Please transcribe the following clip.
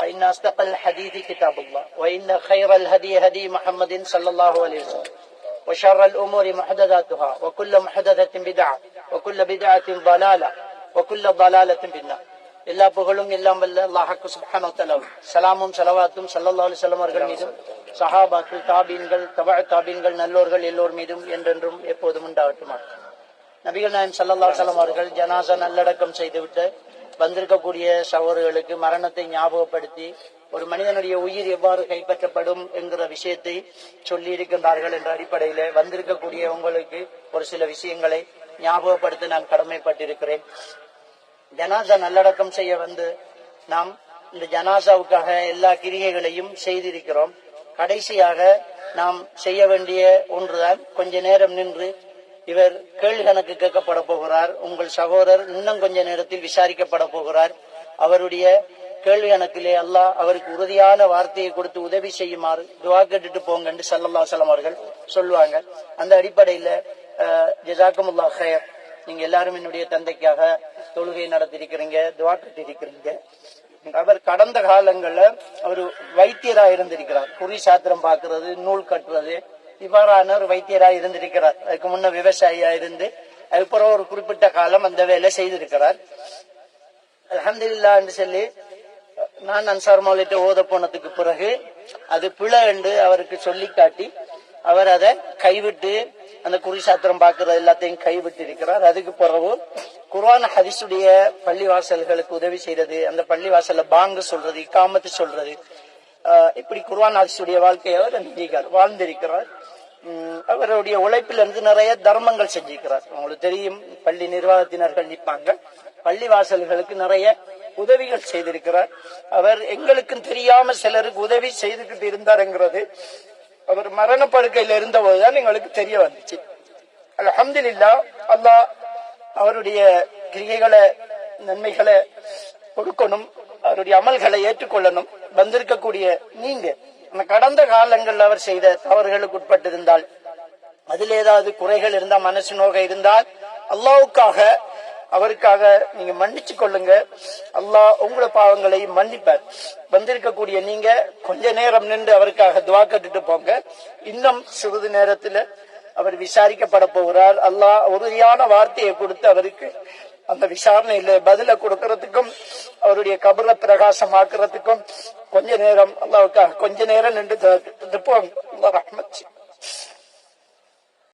فإن أصدق الحديث كتاب الله وإن خير الهدي هدي محمد صلى الله عليه وسلم وشر الأمور محدثاتها وكل محدثة بدعة وكل بدعة ضلالة وكل ضلالة في النار எல்லா புகழும் எல்லாம் வல்ல அல்லாஹாக்கு சுப்ஹானஹு வ தஆலா சலாமும் ஸலவாத்தும் ஸல்லல்லாஹு அலைஹி வஸல்லம் அவர்கள் மீதும் சஹாபாக்கள் தாபீன்கள் தபஅ தாபீன்கள் நல்லோர்கள் எல்லோர் மீதும் என்றென்றும் எப்போதும் உண்டாகட்டுமா நபிகள் நாயம் ஸல்லல்லாஹு அலைஹி வஸல்லம் அவர்கள் ஜனாசா நல்லடக்கம் செய்துவிட்டு வந்திருக்கக்கூடிய சகோதரர்களுக்கு மரணத்தை ஞாபகப்படுத்தி ஒரு மனிதனுடைய உயிர் எவ்வாறு கைப்பற்றப்படும் என்கிற விஷயத்தை சொல்லி இருக்கின்றார்கள் என்ற அடிப்படையில வந்திருக்கக்கூடிய உங்களுக்கு ஒரு சில விஷயங்களை ஞாபகப்படுத்த நான் கடமைப்பட்டிருக்கிறேன். ஜனாசா நல்லடக்கம் செய்ய வந்து நாம் இந்த ஜனாசாவுக்காக எல்லா கிரியைகளையும் செய்திருக்கிறோம். கடைசியாக நாம் செய்ய வேண்டிய ஒன்றுதான் கொஞ்ச நேரம் நின்று இவர் கேள்வி கணக்கு கேட்கப்பட போகிறார். உங்கள் சகோதரர் இன்னும் கொஞ்ச நேரத்தில் விசாரிக்கப்பட போகிறார். அவருடைய கேள்வி கணக்கிலே அல்லாஹ் அவருக்கு உறுதியான வார்த்தையை கொடுத்து உதவி செய்யுமாறு துவா கேட்டுட்டு போங்கன்னு சல்லல்லா சலம் அவர்கள் சொல்லுவாங்க. அந்த அடிப்படையில ஜிசாக்கமுல்லா ஹயர் நீங்க எல்லாரும் என்னுடைய தந்தைக்காக தொழுகை நடத்திருக்கிறீங்க துவா கட்டிருக்கிறீங்க. அவர் கடந்த காலங்கள்ல அவர் வைத்தியரா இருந்திருக்கிறார். குறி சாத்திரம் பாக்குறது நூல் கட்டுறது இவ்வாறான ஒரு வைத்தியரா இருந்திருக்கிறார். அதுக்கு முன்ன விவசாயியா இருந்து அதுக்கப்புறம் ஒரு குறிப்பிட்ட காலம் அந்த வேலை செய்திருக்கிறார். அலமதுல்லா என்று சொல்லி நான் அன்சார் மௌலிட்ட ஓத போனதுக்கு பிறகு அது பிழை என்று அவருக்கு சொல்லி காட்டி அவர் அதை கைவிட்டு அந்த குறிசாத்திரம் பார்க்கறது எல்லாத்தையும் கைவிட்டு இருக்கிறார் அதுக்கு பிறகு குர்ஆன் ஹரிசுடைய பள்ளிவாசல்களுக்கு உதவி செய்யறது அந்த பள்ளிவாசல்ல பாங்கு சொல்றது இக்காமத்து சொல்றது ஆஹ் இப்படி குர்வான் ஹரிசுடைய வாழ்க்கையை அவர் செஞ்சிருக்கார் வாழ்ந்திருக்கிறார். அவருடைய உழைப்பிலிருந்து நிறைய தர்மங்கள் செஞ்சிருக்கிறார். உங்களுக்கு தெரியும் பள்ளி நிர்வாகத்தினர்கள் நிற்பாங்க. பள்ளி வாசல்களுக்கு நிறைய உதவிகள் செய்திருக்கிறார். அவர் எங்களுக்கும் தெரியாம சிலருக்கு உதவி செய்துகிட்டு இருந்தாருங்கிறது அவர் மரண படுக்கையில இருந்தபோதுதான் எங்களுக்கு தெரிய வந்துச்சு. அல்ஹம்துலில்லா அல்லாஹ் அவருடைய கிரிகைகளை நன்மைகளை கொடுக்கணும் அவருடைய அமல்களை ஏற்றுக்கொள்ளணும். வந்திருக்கக்கூடிய நீங்க கடந்த காலங்களில் அவர் செய்த தவறுகளுக்கு உட்பட்டிருந்தால் அதில் ஏதாவது குறைகள் இருந்தா மனசு நோக இருந்தால் அல்லாவுக்காக அவருக்காக நீங்க மன்னிச்சு கொள்ளுங்க. அல்லாஹ் உங்களோட பாவங்களை மன்னிப்பார். வந்திருக்கக்கூடிய நீங்க கொஞ்ச நேரம் நின்று அவருக்காக துவா கட்டுட்டு போங்க. இன்னும் சிறிது நேரத்துல அவர் விசாரிக்கப்பட போகிறார். அல்லாஹ் உறுதியான வார்த்தையை கொடுத்து அவருக்கு அந்த விசாரணையில பதில கொடுக்கறதுக்கும் அவருடைய கபரை பிரகாசமாக்குறதுக்கும் கொஞ்ச நேரம் அல்லாவுக்கா கொஞ்ச நேரம் நின்று திருப்பம் கட்டுட்டு ரஹ்மத்